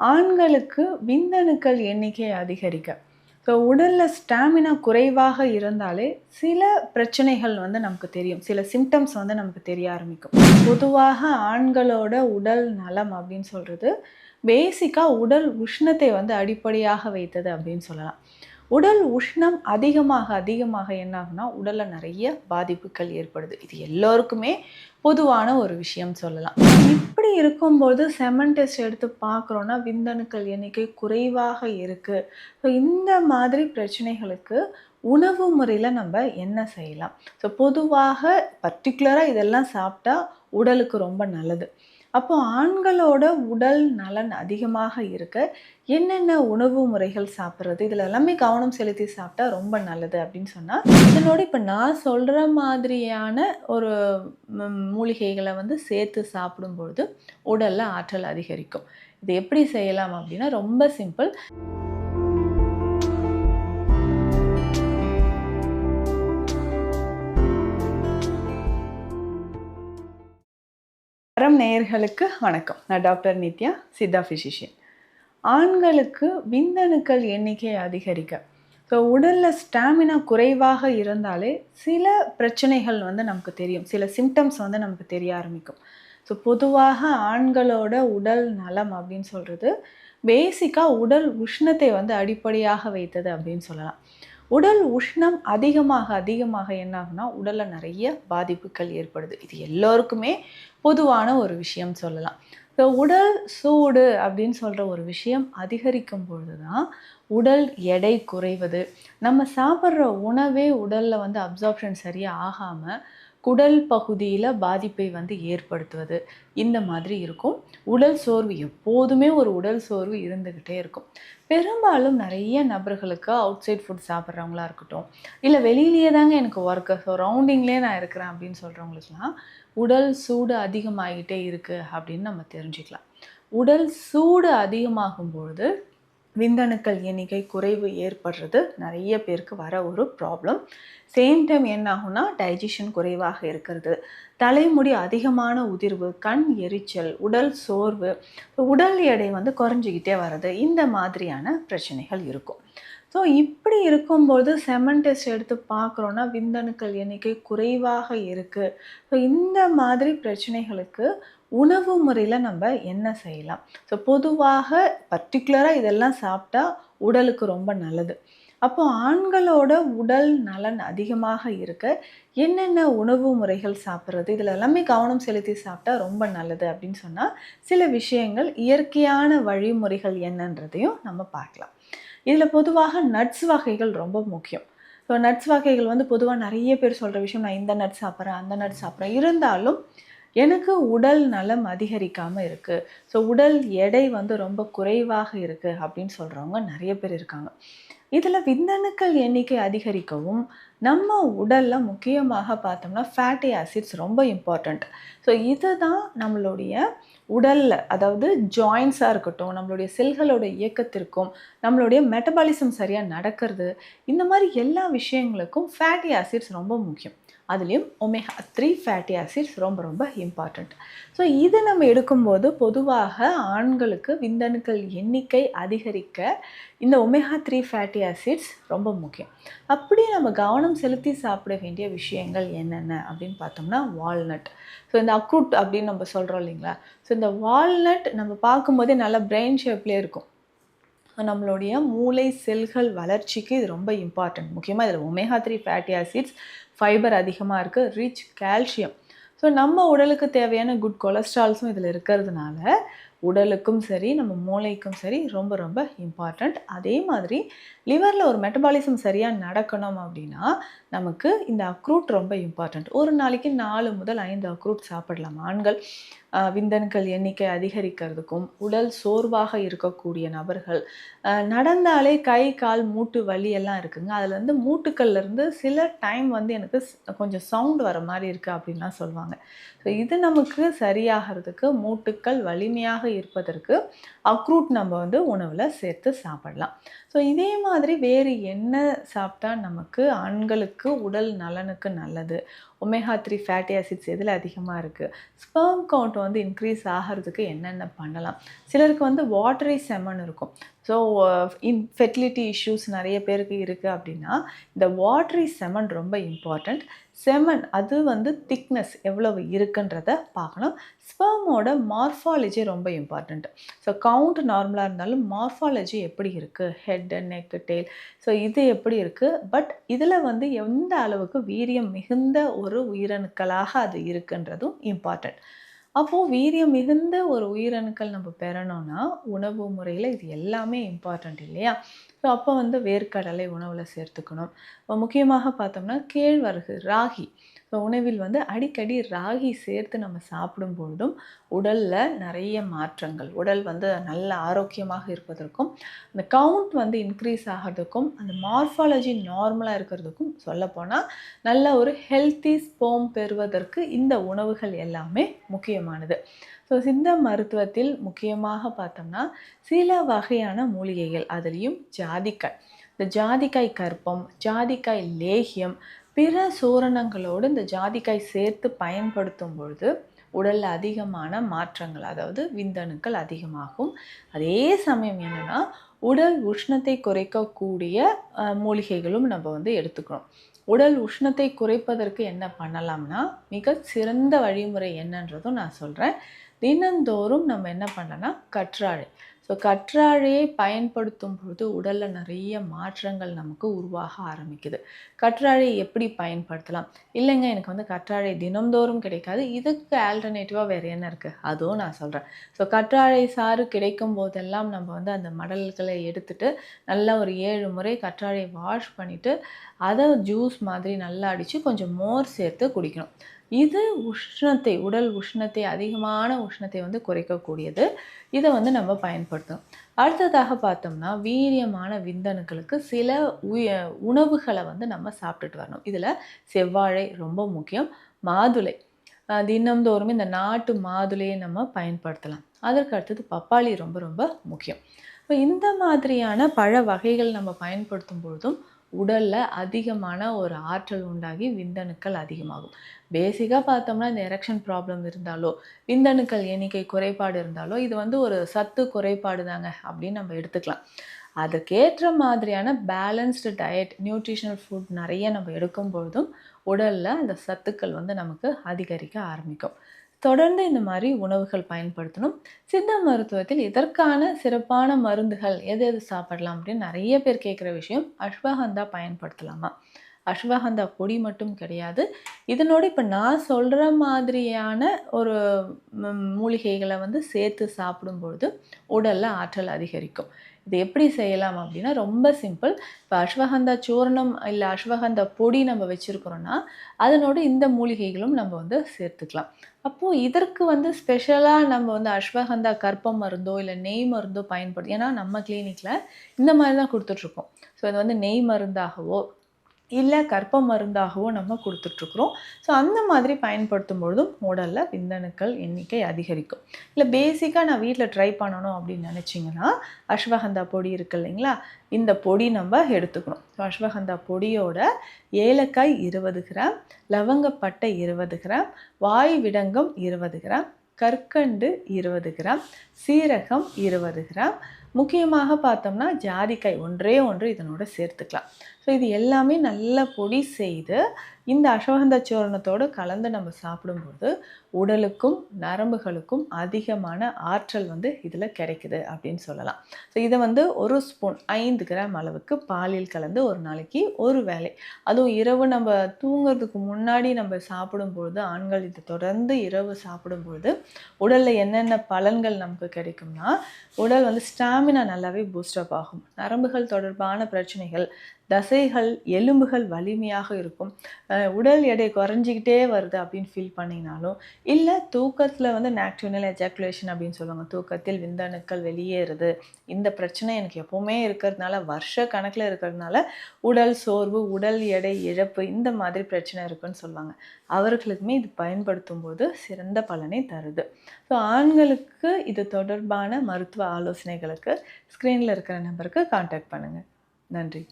ஆண்களுக்கு விந்தணுக்கள் எண்ணிக்கை அதிகரிக்க. ஸோ உடலில் ஸ்டாமினா குறைவாக இருந்தாலே சில பிரச்சனைகள் வந்து நமக்கு தெரியும். சில சிம்டம்ஸ் வந்து நமக்கு தெரிய ஆரம்பிக்கும். பொதுவாக ஆண்களோட உடல் நலம் அப்படின்னு சொல்கிறது பேசிக்காக உடல் உஷ்ணத்தை வந்து அடிப்படையாக வைத்தது அப்படின்னு சொல்லலாம். உடல் உஷ்ணம் அதிகமாக அதிகமாக என்ன ஆகுனா உடலில் நிறைய பாதிப்புகள் ஏற்படுது. இது எல்லோருக்குமே பொதுவான ஒரு விஷயம் சொல்லலாம். இப்படி இருக்கும்போது செமன் டெஸ்ட் எடுத்து பார்க்குறோன்னா விந்தணுக்கள் எண்ணிக்கை குறைவாக இருக்குது ஸோ இந்த மாதிரி பிரச்சனைகளுக்கு உணவு முறையில் நம்ம என்ன செய்யலாம்? ஸோ பொதுவாக பர்டிகுலராக இதெல்லாம் சாப்பிட்டா உடலுக்கு ரொம்ப நல்லது. அப்போ ஆண்களோட உடல் நலன் அதிகமாக இருக்க. என்னென்ன உணவு முறைகள் சாப்பிட்றது? இதில் எல்லாமே கவனம் செலுத்தி சாப்பிட்டா ரொம்ப நல்லது அப்படின்னு சொன்னால் இதனோட இப்போ நான் சொல்கிற மாதிரியான ஒரு மூலிகைகளை வந்து சேர்த்து சாப்பிடும்பொழுது உடலில் ஆற்றல் அதிகரிக்கும். இது எப்படி செய்யலாம் அப்படின்னா ரொம்ப சிம்பிள். நேயர்களுக்கு வணக்கம். நான் டாக்டர் நித்யா சித்தா ஃபிசிஷியன் ஆண்களுக்கு விந்தணுக்கள் எண்ணிக்கை அதிகரிக்க. ஸோ உடலில் ஸ்டாமினா குறைவாக இருந்தாலே சில பிரச்சனைகள் வந்து நமக்கு தெரியும். சில சிம்டம்ஸ் வந்து நமக்கு தெரிய ஆரம்பிக்கும். ஸோ பொதுவாக ஆண்களோட உடல் நலம் அப்படின்னு சொல்கிறது பேசிக்காக உடல் உஷ்ணத்தை வந்து அடிப்படையாக வைத்தது அப்படின்னு சொல்லலாம். உடல் உஷ்ணம் அதிகமாக அதிகமாக என்ன உடலில் நிறைய பாதிப்புகள் ஏற்படுது. இது எல்லோருக்குமே பொதுவான ஒரு விஷயம் சொல்லலாம். ஸோ உடல் சூடு அப்படின்னு சொல்கிற ஒரு விஷயம் அதிகரிக்கும் பொழுது தான் உடல் எடை குறைவது. நம்ம சாப்பிட்ற உணவே உடலில் வந்து அப்சார்ப்ஷன் சரியாக ஆகாமல் குடல் பகுதியில் பாதிப்பை வந்து ஏற்படுத்துவது இந்த மாதிரி இருக்கும். உடல் சோர்வு எப்போதுமே ஒரு உடல் சோர்வு இருந்துக்கிட்டே இருக்கும். பெரும்பாலும் நிறைய நபர்களுக்கு அவுட் சைட் ஃபுட் சாப்பிட்றவங்களா இருக்கட்டும் இல்லை வெளியிலேயே தாங்க எனக்கு ஒர்க்கு ஸோ ரவுண்டிங்லேயே நான் இருக்கிறேன் அப்படின்னு சொல்கிறவங்களுக்குலாம் உடல் சூடு அதிகமாகிட்டே இருக்குது அப்படின்னு நம்ம தெரிஞ்சுக்கலாம். உடல் சூடு அதிகமாகும் பொழுது விந்தணுக்கள் எண்ணிக்கை குறைவு ஏற்படுறது நிறைய பேருக்கு வர ஒரு ப்ராப்ளம் சேம் டைம் என்ன ஆகும்னா டைஜஷன் குறைவாக இருக்கிறது. தலைமுடி அதிகமான உதிர்வு கண் எரிச்சல் உடல் சோர்வு உடல் எடை வந்து குறைஞ்சிக்கிட்டே வர்றது இந்த மாதிரியான பிரச்சனைகள் இருக்கும். ஸோ இப்படி இருக்கும்போது செமன் டெஸ்ட் எடுத்து பார்க்குறோன்னா விந்தணுக்கள் எண்ணிக்கை குறைவாக இருக்குது ஸோ இந்த மாதிரி பிரச்சனைகளுக்கு உணவு முறையில் நம்ம என்ன செய்யலாம்? ஸோ பொதுவாக பர்டிகுலராக இதெல்லாம் சாப்பிட்டா உடலுக்கு ரொம்ப நல்லது. அப்போ ஆண்களோட உடல் நலன் அதிகமாக இருக்க என்னென்ன உணவு முறைகள் சாப்பிட்றது? இதில் எல்லாமே கவனம் செலுத்தி சாப்பிட்டா ரொம்ப நல்லது அப்படின்னு சொன்னால் சில விஷயங்கள் இயற்கையான வழிமுறைகள் என்னன்றதையும் நம்ம பார்க்கலாம். இதில் பொதுவாக நட்ஸ் வகைகள் ரொம்ப முக்கியம். ஸோ நட்ஸ் வகைகள் வந்து பொதுவாக நிறைய பேர் சொல்கிற விஷயம் நான் இந்த நட்ஸ் சாப்பிட்றேன் அந்த நட்ஸ் சாப்பிட்றேன். இருந்தாலும் எனக்கு உடல் நலம் அதிகரிக்காமல் இருக்குது ஸோ உடல் எடை வந்து ரொம்ப குறைவாக இருக்குது அப்படின்னு சொல்கிறவங்க நிறைய பேர் இருக்காங்க. இதில் விந்தணுக்கள் எண்ணிக்கை அதிகரிக்கவும் நம்ம உடலில் முக்கியமாக பார்த்தோம்னா ஃபேட்டி ஆசிட்ஸ் ரொம்ப இம்பார்ட்டண்ட் ஸோ இதுதான் நம்மளுடைய உடலில் அதாவது ஜாயின்ஸாக இருக்கட்டும் நம்மளுடைய செல்களோட இயக்கத்திற்கும் நம்மளுடைய மெட்டபாலிசம் சரியாக நடக்கிறது இந்த மாதிரி எல்லா விஷயங்களுக்கும் ஃபேட்டி ஆசிட்ஸ் ரொம்ப முக்கியம். அதுலேயும் ஒமேகா த்ரீ ஃபேட்டி ஆசிட்ஸ் ரொம்ப ரொம்ப இம்பார்ட்டண்ட் ஸோ இது நம்ம எடுக்கும்போது பொதுவாக ஆண்களுக்கு விந்தணுக்கள் எண்ணிக்கை அதிகரிக்க இந்த ஒமேகா த்ரீ ஃபேட்டி ஆசிட்ஸ் ரொம்ப முக்கியம். அப்படி நம்ம கவனம் செலுத்தி சாப்பிட வேண்டிய விஷயங்கள் என்னென்ன அப்படின்னு பார்த்தோம்னா வால்நட் ஸோ இந்த அக்ரூட் அப்படின்னு நம்ம சொல்கிறோம் இல்லைங்களா? ஸோ இந்த வால்நட் நம்ம பார்க்கும்போதே நல்லா பிரெயின் ஷேப்லேயே இருக்கும். நம்மளுடைய மூளை செல்கள் வளர்ச்சிக்கு இது ரொம்ப இம்பார்ட்டன்ட் முக்கியமாக இதில் omega three fatty acids fibre அதிகமாக இருக்குது ரிச் கால்சியம் ஸோ நம்ம உடலுக்கு தேவையான குட் கொலஸ்ட்ரால்ஸும் இதில் இருக்கிறதுனால உடலுக்கும் சரி நம்ம மூளைக்கும் சரி ரொம்ப ரொம்ப இம்பார்ட்டண்ட் அதே மாதிரி லிவரில் ஒரு மெட்டபாலிசம் சரியாக நடக்கணும் அப்படின்னா நமக்கு இந்த அக்ரூட் ரொம்ப இம்பார்ட்டண்ட் ஒரு நாளைக்கு நாலு முதல் ஐந்து அக்ரூட் சாப்பிடலாம். ஆண்கள் விந்தணுக்கள் எண்ணிக்கை அதிகரிக்கிறதுக்கும் உடல் சோர்வாக இருக்கக்கூடிய நபர்கள் நடந்தாலே கை கால் மூட்டு வலி எல்லாம் இருக்குங்க. அதுலேருந்து மூட்டுக்கள்லேருந்து இருந்து சில டைம் வந்து எனக்கு கொஞ்சம் சவுண்ட் வர மாதிரி இருக்குது அப்படின்லாம் சொல்லுவாங்க. ஸோ இது நமக்கு சரியாகிறதுக்கு மூட்டுக்கள் வலிமையாக இருப்பதற்கு அக்ரூட் நம்ம வந்து உணவில் சேர்த்து சாப்பிடலாம். ஸோ இதே மாதிரி வேறு என்ன சாப்பிட்டா நமக்கு ஆண்களுக்கு உடல் நலனுக்கு நல்லது? ஒமேகா த்ரீ ஃபேட்டி ஆசிட்ஸ் எதில் அதிகமாக இருக்குது ஸ்பெர்ம் கவுண்ட் வந்து இன்க்ரீஸ் ஆகிறதுக்கு என்னென்ன பண்ணலாம்? சிலருக்கு வந்து வாட்டரி செமன் இருக்கும். ஸோ இன்ஃபெர்டிலிட்டி இஷ்யூஸ் நிறைய பேருக்கு இருக்குது அப்படின்னா இந்த வாட்ரி செமன் ரொம்ப இம்பார்ட்டண்ட் செமன் அது வந்து திக்னஸ் எவ்வளவு இருக்குன்றத பார்க்கணும். ஸ்பெர்மோட மார்ஃபாலஜி ரொம்ப இம்பார்ட்டண்ட் ஸோ கவுண்ட் நார்மலாக இருந்தாலும் மார்ஃபாலஜி எப்படி இருக்குது ஹெட் நெக் டெயில் ஸோ இது எப்படி இருக்குது பட் இதில் வந்து எந்த அளவுக்கு வீரியம் மிகுந்த ஒரு உயிரணுக்களாக அது இருக்குன்றதும் இம்பார்ட்டண்ட் அப்போது வீரியம் மிகுந்த ஒரு உயிரணுக்கள் நம்ம பெறணும்னா உணவு முறையில் இது எல்லாமே இம்பார்ட்டண்ட் இல்லையா? ஸோ அப்போ வந்து வேர்க்கடலை உணவில் சேர்த்துக்கணும். இப்போ முக்கியமாக பார்த்தோம்னா கேழ்வரகு ராகி. ஸோ உணவில் வந்து அடிக்கடி ராகி சேர்த்து நம்ம சாப்பிடும் பொழுதும் உடலில் நிறைய மாற்றங்கள். உடல் வந்து நல்ல ஆரோக்கியமாக இருப்பதற்கும் அந்த கவுண்ட் வந்து இன்க்ரீஸ் ஆகிறதுக்கும் அந்த மார்ஃபாலஜி நார்மலாக இருக்கிறதுக்கும் சொல்லப்போனால் நல்ல ஒரு ஹெல்த்தி ஸ்போம் பெறுவதற்கு இந்த உணவுகள் எல்லாமே முக்கியமானது. ஸோ சித்த மருத்துவத்தில் முக்கியமாக பார்த்தோம்னா சில வகையான மூலிகைகள் அதுலேயும் ஜாதிக்காய். இந்த ஜாதிக்காய் கற்பம் ஜாதிக்காய் லேகியம் பிற சூரணங்களோடு இந்த ஜாதிக்காய் சேர்த்து பயன்படுத்தும் பொழுது உடலில் அதிகமான மாற்றங்கள் அதாவது விந்தணுக்கள் அதிகமாகும். அதே சமயம் என்னென்னா உடல் உஷ்ணத்தை குறைக்கக்கூடிய மூலிகைகளும் நம்ம வந்து எடுத்துக்கணும் உடல் உஷ்ணத்தை குறைப்பதற்கு என்ன பண்ணலாம்னா மிக சிறந்த வழிமுறை என்னன்றதும் நான் சொல்கிறேன் தினந்தோறும் நம்ம என்ன பண்ணலாம் கற்றாழை. ஸோ கற்றாழையை பயன்படுத்தும் பொழுது உடலில் நிறைய மாற்றங்கள் நமக்கு உருவாக ஆரம்பிக்குது. கற்றாழை எப்படி பயன்படுத்தலாம்? இல்லைங்க எனக்கு வந்து கற்றாழை தினம்தோறும் கிடைக்காது. இதுக்கு ஆல்டர்னேட்டிவாக வேறு என்ன இருக்குது அதுவும் நான் சொல்கிறேன் ஸோ கற்றாழை சாறு கிடைக்கும் போதெல்லாம் நம்ம வந்து அந்த மடல்களை எடுத்துட்டு நல்லா ஒரு ஏழு முறை கற்றாழை வாஷ் பண்ணிவிட்டு அதை ஜூஸ் மாதிரி நல்லா அடித்து கொஞ்சம் மோர் சேர்த்து குடிக்கணும். இது உஷ்ணத்தை உடல் உஷ்ணத்தை அதிகமான உஷ்ணத்தை வந்து குறைக்கக்கூடியது. இதை வந்து நம்ம பயன்படுத்தணும். அடுத்ததாக பார்த்தோம்னா வீரியமான விந்தணுக்களுக்கு சில உய உணவுகளை வந்து நம்ம சாப்பிட்டுட்டு வரணும். இதில் செவ்வாழை ரொம்ப முக்கியம். மாதுளை. தினம்தோறும் இந்த நாட்டு மாதுளையை நம்ம பயன்படுத்தலாம். அதற்கு அடுத்தது பப்பாளி ரொம்ப ரொம்ப முக்கியம். இப்போ இந்த மாதிரியான பழ வகைகள் நம்ம பயன்படுத்தும் பொழுதும் உடலில் அதிகமான ஒரு ஆற்றல் உண்டாகி விந்தணுக்கள் அதிகமாகும். பேசிக்காக பார்த்தோம்னா இந்த எரெக்ஷன் ப்ராப்ளம் இருந்தாலோ விந்தணுக்கள் எண்ணிக்கை குறைபாடு இருந்தாலோ இது வந்து ஒரு சத்து குறைபாடு தாங்க அப்படின்னு நம்ம எடுத்துக்கலாம். அதுக்கேற்ற மாதிரியான பேலன்ஸ்டு டயட் நியூட்ரிஷனல் ஃபுட் நிறைய நம்ம எடுக்கும் பொழுதும் உடலில் அந்த சத்துக்கள் வந்து நமக்கு அதிகரிக்க ஆரம்பிக்கும். தொடர்ந்து இந்த மாதிரி உணவுகள் பயன்படுத்தணும். சித்த மருத்துவத்தில் இதற்கான சிறப்பான மருந்துகள் எது எது சாப்பிடலாம் அப்படின்னு நிறைய பேர் கேட்குற விஷயம் அஸ்வகந்தா பயன்படுத்தலாமா? அஸ்வகந்தா பொடி மட்டும் கிடையாது. இதனோடு இப்போ நான் சொல்கிற மாதிரியான ஒரு மூலிகைகளை வந்து சேர்த்து சாப்பிடும்பொழுது உடலில் ஆற்றல் அதிகரிக்கும். இது எப்படி செய்யலாம் அப்படின்னா ரொம்ப சிம்பிள் இப்போ அஸ்வகந்தா சூர்ணம் இல்லை அஸ்வகந்தா பொடி நம்ம வச்சுருக்கிறோன்னா அதனோட இந்த மூலிகைகளும் நம்ம வந்து சேர்த்துக்கலாம். அப்போது இதற்கு வந்து ஸ்பெஷலாக நம்ம வந்து அஸ்வகந்தா கற்பம் மருந்தோ இல்லை நெய் மருந்தோ பயன்படுத்தி ஏன்னா நம்ம கிளினிக்கில் இந்த மாதிரி தான் கொடுத்துட்ருக்கோம் ஸோ இது வந்து நெய் மருந்தாகவோ இல்லை கற்ப மருந்தாகவும் நம்ம கொடுத்துட்ருக்குறோம். ஸோ அந்த மாதிரி பயன்படுத்தும் பொழுதும் உடலில் விந்தணுக்கள் எண்ணிக்கை அதிகரிக்கும். இல்லை பேசிக்காக நான் வீட்டில் ட்ரை பண்ணணும் அப்படின்னு நினச்சிங்கன்னா அஸ்வகந்தா பொடி இருக்கு இல்லைங்களா? இந்த பொடி நம்ம எடுத்துக்கணும். ஸோ அஸ்வகந்தா பொடியோட ஏலக்காய் இருபது கிராம் லவங்கப்பட்டை இருபது கிராம் வாய் விடங்கம் இருபது கிராம் கற்கண்டு இருபது கிராம் சீரகம் இருபது கிராம். முக்கியமாக பார்த்தோம்னா ஜாதிக்காய் ஒன்றே ஒன்று இதனோட சேர்த்துக்கலாம். ஸோ இது எல்லாமே நல்ல பொடி செய்து இந்த அஸ்வகந்த சூரணத்தோடு கலந்து நம்ம சாப்பிடும்போது உடலுக்கும் நரம்புகளுக்கும் அதிகமான ஆற்றல் வந்து இதில் கிடைக்குது அப்படின்னு சொல்லலாம். ஸோ இதை வந்து ஒரு ஸ்பூன் ஐந்து கிராம் அளவுக்கு பாலில் கலந்து ஒரு நாளைக்கு ஒரு வேலை அதுவும் இரவு நம்ம தூங்குறதுக்கு முன்னாடி நம்ம சாப்பிடும்பொழுது ஆண்கள் இதை தொடர்ந்து இரவு சாப்பிடும்பொழுது உடலில் என்னென்ன பலன்கள் நமக்கு கிடைக்கும்னா உடல் வந்து ஸ்டாமினா நல்லாவே பூஸ்டப் ஆகும். நரம்புகள் தொடர்பான பிரச்சனைகள் தசைகள் எலும்புகள் வலிமையாக இருக்கும். உடல் எடை குறைஞ்சிக்கிட்டே வருது அப்படின்னு ஃபீல் பண்ணிங்கனாலும் இல்லை தூக்கத்தில் வந்து நேக்டிவனல் எஜாக்குலேஷன் அப்படின்னு சொல்லுவாங்க. தூக்கத்தில் விந்தணுக்கள் வெளியேறுது. இந்த பிரச்சனை எனக்கு எப்போவுமே இருக்கிறதுனால வருஷ கணக்கில் இருக்கிறதுனால உடல் சோர்வு உடல் எடை இழப்பு இந்த மாதிரி பிரச்சனை இருக்குன்னு சொல்லுவாங்க. அவர்களுக்குமே இது பயன்படுத்தும் போது சிறந்த பலனை தருது. ஸோ ஆண்களுக்கு இது தொடர்பான மருத்துவ ஆலோசனைகளுக்கு ஸ்க்ரீனில் இருக்கிற நம்பருக்கு காண்டாக்ட் பண்ணுங்கள் நன்றி.